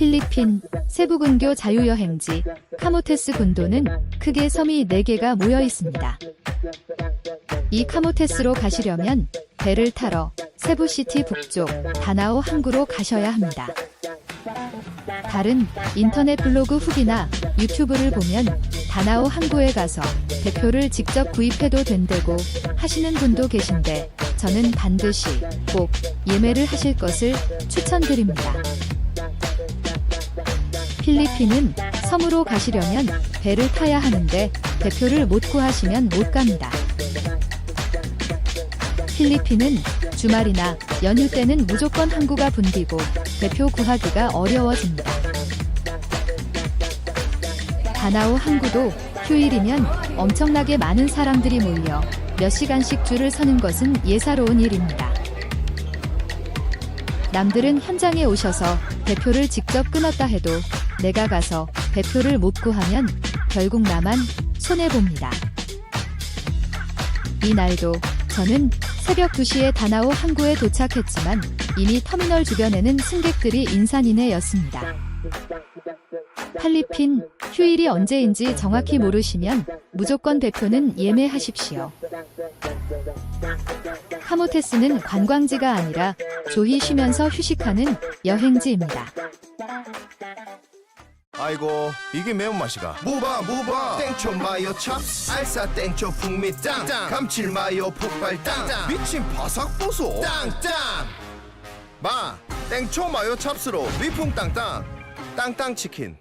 필리핀 세부근교 자유여행지 카모테스 군도는 크게 섬이 4개가 모여 있습니다. 이 카모테스로 가시려면 배를 타러 세부시티 북쪽 다나오 항구로 가셔야 합니다. 다른 인터넷 블로그 후기나 유튜브를 보면 다나오 항구에 가서 대표를 직접 구입해도 된다고 하시는 분도 계신데 저는 반드시 꼭 예매를 하실 것을 추천드립니다. 필리핀은 섬으로 가시려면 배를 타야 하는데 대표를 못 구하시면 못 갑니다. 필리핀은 주말이나 연휴 때는 무조건 항구가 붐비고 대표 구하기가 어려워집니다. 다나오 항구도 휴일이면 엄청나게 많은 사람들이 몰려 몇 시간씩 줄을 서는 것은 예사로운 일입니다. 남들은 현장에 오셔서 대표를 직접 끊었다 해도 내가 가서 대표를 못 구하면 결국 나만 손해봅니다. 이날도 저는 새벽 2시에 다나오 항구에 도착했지만 이미 터미널 주변에는 승객들이 인산인해였습니다. 필리핀 휴일이 언제인지 정확히 모르시면 무조건 대표는 예매하십시오. 카모테스는 관광지가 아니라 조히 쉬면서 휴식하는 여행지입니다. 아이고 이게 매운맛이가. 무바 무바. 땡초 마요 찹스 알싸 땡초 풍미 땅 감칠 마요 폭발 땅 미친 바삭 보소. 땅땅. 마 땡초 마요 찹스로 위풍 땅땅. 땅땅 치킨